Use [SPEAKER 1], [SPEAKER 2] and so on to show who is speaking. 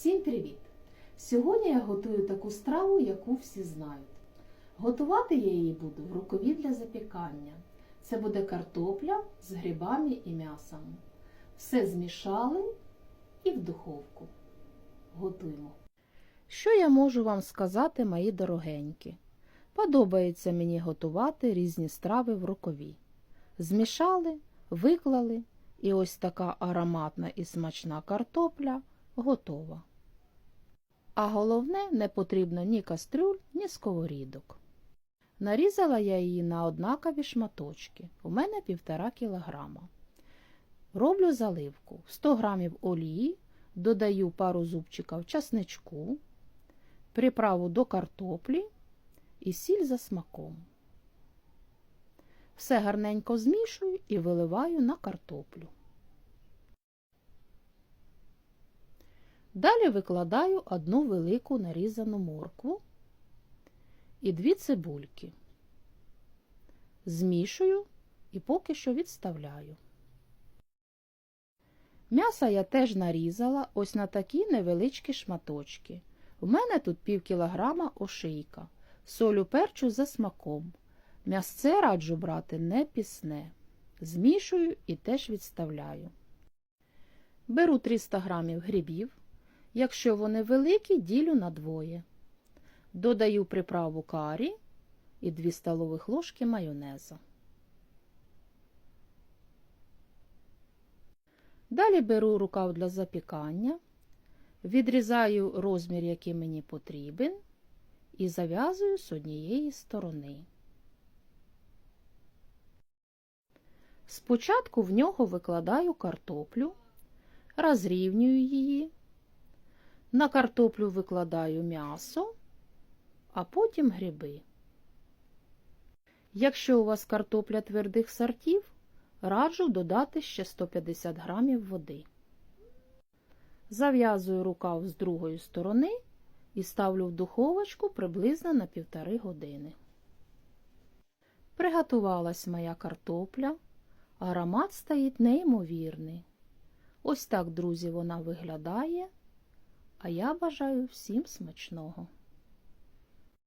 [SPEAKER 1] Всім привіт! Сьогодні я готую таку страву, яку всі знають. Готувати я її буду в рукаві для запікання. Це буде картопля з грибами і м'ясом. Все змішали і в духовку. Готуємо. Що я можу вам сказати, мої дорогенькі? Подобається мені готувати різні страви в рукаві. Змішали, виклали, і ось така ароматна і смачна картопля готова. А головне, не потрібно ні кастрюль, ні сковорідок. Нарізала я її на однакові шматочки. У мене півтора кілограма. Роблю заливку. 100 грамів олії, додаю пару зубчиків часничку, приправу до картоплі і сіль за смаком. Все гарненько змішую і виливаю на картоплю. Далі викладаю одну велику нарізану моркву і дві цибульки. Змішую і поки що відставляю. М'яса я теж нарізала ось на такі невеличкі шматочки. У мене тут пів кілограма ошийка, солю перчу за смаком. М'ясце раджу брати не пісне. Змішую і теж відставляю. Беру 300 грамів грибів. Якщо вони великі, ділю на двоє. Додаю приправу карі і 2 столових ложки майонезу. Далі беру рукав для запікання, відрізаю розмір, який мені потрібен, і зав'язую з однієї сторони. Спочатку в нього викладаю картоплю, розрівнюю її. На картоплю викладаю м'ясо, а потім гриби. Якщо у вас картопля твердих сортів, раджу додати ще 150 грамів води. Зав'язую рукав з другої сторони і ставлю в духовочку приблизно на півтори години. Приготувалась моя картопля, аромат стоїть неймовірний. Ось так, друзі, вона виглядає. А я бажаю всім смачного.